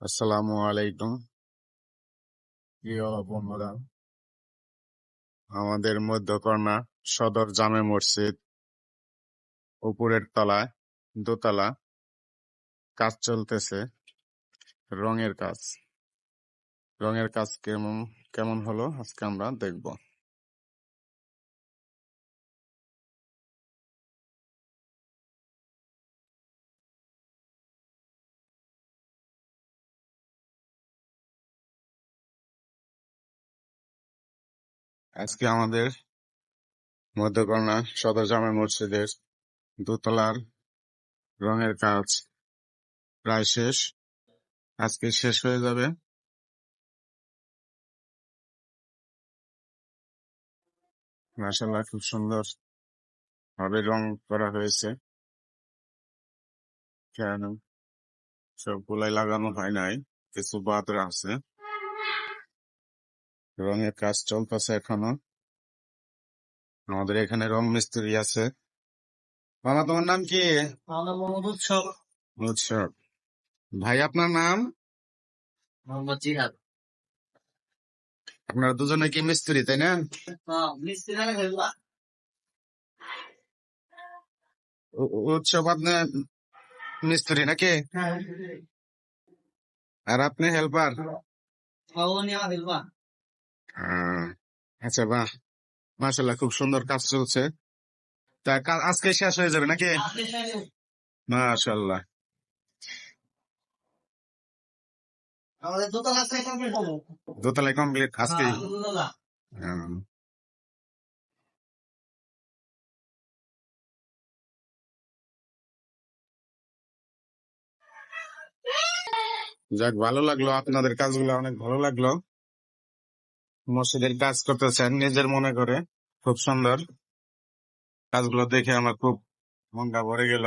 আসসালামু আলাইকুম। প্রিয় বন্ধুরা? আমাদের মধ্যকর্ণা সদর জামে মসজিদ, উপরের তলায় দোতলা, কাজ চলতেছে, রঙের কাজ। রঙের কাজ কেমন কেমন হলো? আজকে আমরা দেখব। আজকে আমাদের মধ্যকর্ণা সদর জামে মসজিদের দোতলার রঙের কাজ প্রায় শেষ। আজকে শেষ হয়ে যাবে। মাসাল্লাহ খুব সুন্দর ভাবে রং করা হয়েছে। কেন? সবগুলাই লাগানো হয় নাই, কিছু বাদ আছে রঙের কাজ চলতেছে এখনও। আমাদের এখানে রং মিস্ত্রি আছে। মামা তোমার নাম কি? উৎসব। উৎসব। ভাই আপনার নাম? মোহাম্মদ জিহাদ। আপনারা দুজনে কি মিস্ত্রি তাই না? হ্যাঁ মিস্ত্রি না। হেলবা উ- উ- উৎসব আপনি মিস্ত্রি নাকি? হ্যাঁ আর আপনি হেল্পার? আমার হেলবা আচ্ছা বাহ মাসাল্লাহ খুব সুন্দর কাজ চলছে। তা আজকে শেষ হয়ে যাবে নাকি? মাশাল্লাহ দোতলায় কমপ্লিট আজকে? হ্যাঁ, যাক ভালো লাগল আপনাদের কাজগুলো অনেক ভালো লাগল। মসজিদের কাজ করতেছেন নিজের মনে করে। খুব সুন্দর। কাজগুলো দেখে আমার খুব মনটা ভরে গেল।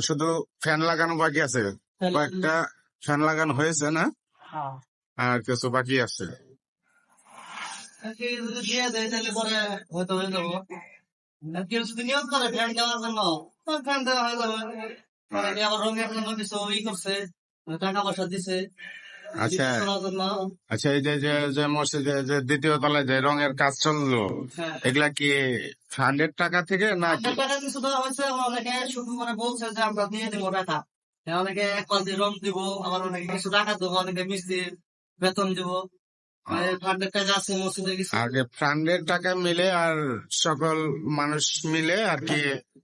শুধু ফ্যান লাগানো বাকি আছে? কয়েকটা ফ্যান লাগানো হয়েছে না? হ্যাঁ। আর কিছু বাকি আছে? হয়তো হয়ে যাব। কেউ যদি নিয়োগ করে ফ্যান দেওয়ার জন্য। আবার রঙের জন্য কিছু ই করছে টাকা পয়সা দিছে। আচ্ছা। আচ্ছা এই যে যে মসজিদে যে দ্বিতীয় তলায় যে রঙের কাজ চলল হ্যাঁ। এগুলা কি হান্ড্রেড টাকা থেকে না টাকা কিছু দেওয়া হয়েছে অনেকে শুধু মানে বলছে যে আমরা দিয়ে দেবো টাকা। হ্যাঁ, অনেকে পাল রং দিব আবার অনেকে কিছু টাকা দেবো অনেকে মিস্ত্রি বেতন দিব। মানে আগে ফান্ডের টাকা মিলে আর সকল মানুষ মিলে আর কি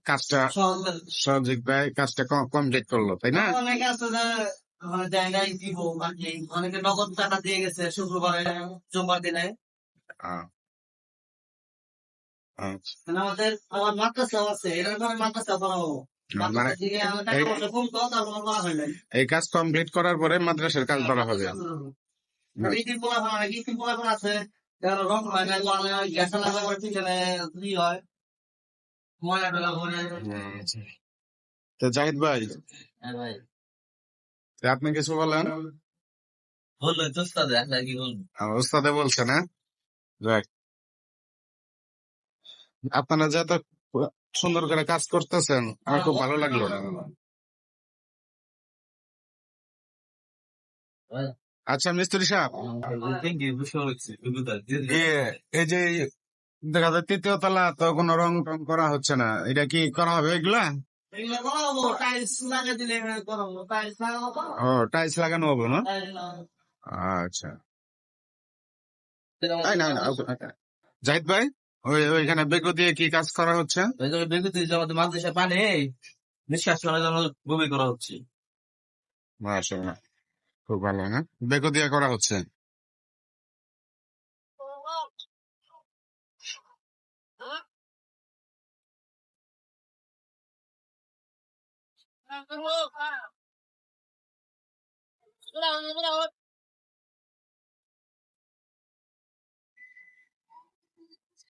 কাজটা সহযোগিতায় কাজটা কমপ্লিট করল তাই না? অনেকে আছে মানে জায়গায় দিব অনেকে নগদ টাকা দিয়ে গেছে শুক্রবারে দিনে। আচ্ছা। মানে আমাদের আমার মাদ্রাসা আছে এটার পরে মাদ্রাসা বানাবো মানে এই কাজ কমপ্লিট করার পরে মাদ্রাসার কাজ করা হবে। নাকি আছে রং হয় না মানে গ্যাস লাগা পিছনে ই হয় ময়লা টলা ভরে আচ্ছা। তো জাহিদ ভাই হ্যাঁ আপনি কিছু বলেন? ওস্তাদে বলছে না? যাক। আপনারা যে এত সুন্দর করে কাজ করতেছেন আমার খুব ভালো লাগল আচ্ছা মিস্ত্রি সাহেব। এই যে দেখা যায় তৃতীয় তলা তো কোনো রং টং করা হচ্ছে না। এটা কি করা হবে এগুলা? ও টাইলস লাগানো হবে না? আচ্ছা। না না। জাহিদ ভাই ওই ওইখানে বেগু দিয়ে কি কাজ করা হচ্ছে? বেগুতি আমাদের মাদ্রাসা পানি নিঃশ্বাস করার জন্য বমি করা হচ্ছে। মাশাআল্লাহ খুব ভালো হ্যাঁ বেগু দিয়ে করা হচ্ছে? 我快不打不打